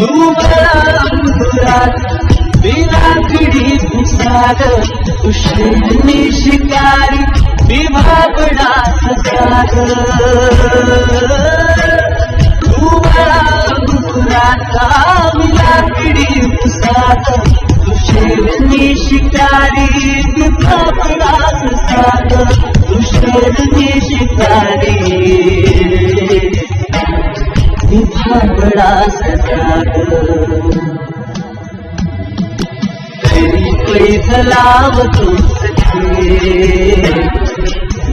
तू मला अंकुरात बिना पिढी भुसार तुषणी शिकारी विभागणा ससार तू मला विभागडा ससाद तरी पैसलाव तोच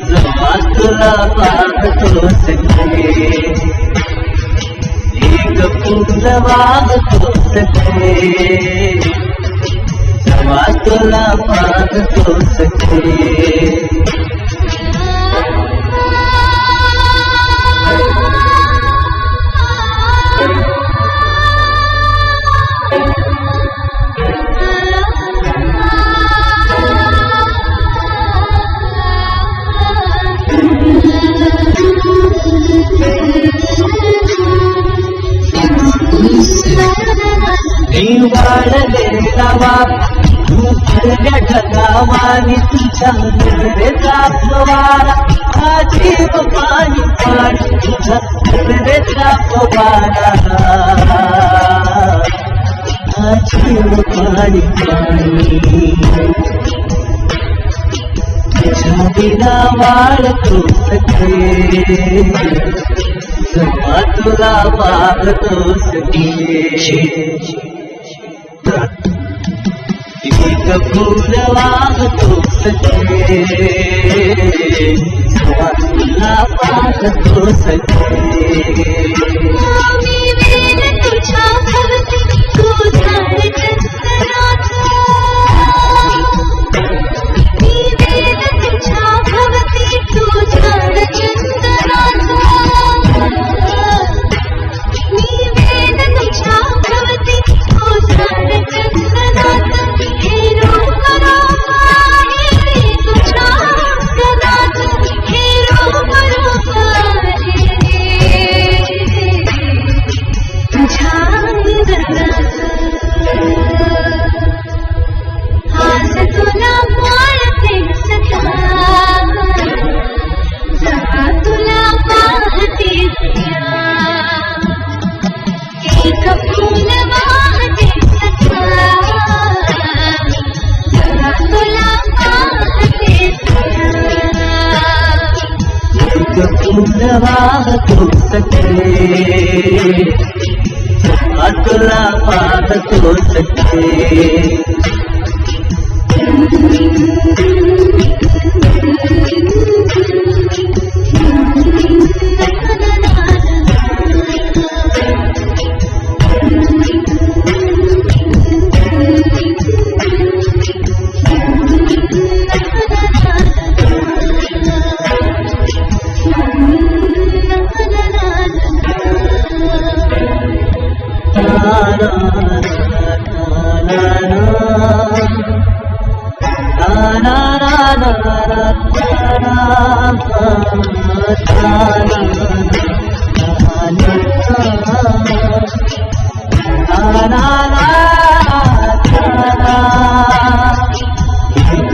जमा तुला पाहतो सखे एक पूर्ण वागतो सखे जमा तुला पाहतो सखे तू भरल्या ढगावानी तुझ्या नजरेचा फवारा आजीव पाणी पाणी तुझ्या नजरेचा फवारा आजीव पाणी पाणी तुझ्या बिना वाळतो फुल वागतो सखे स्वामीला पाहतो सखे एक फूल वाहतो सखे जमा तुला पाहतो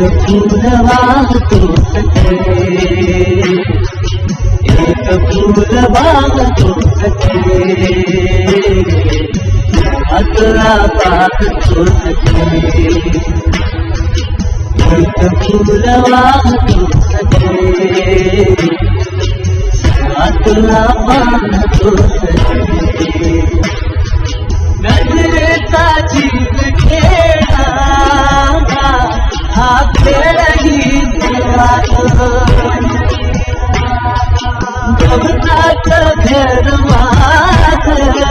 सखे वाहतो सखे एक फूल वाहतो सखे अतला पाहतो सखे एक फूल वाहतो सखे अतला पाहतो सखे नजरेचा जीव गवताच घर माझ तू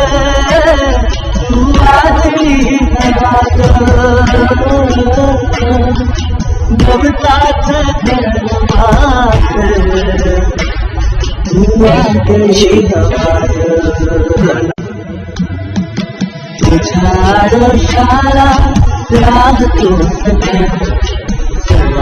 आजली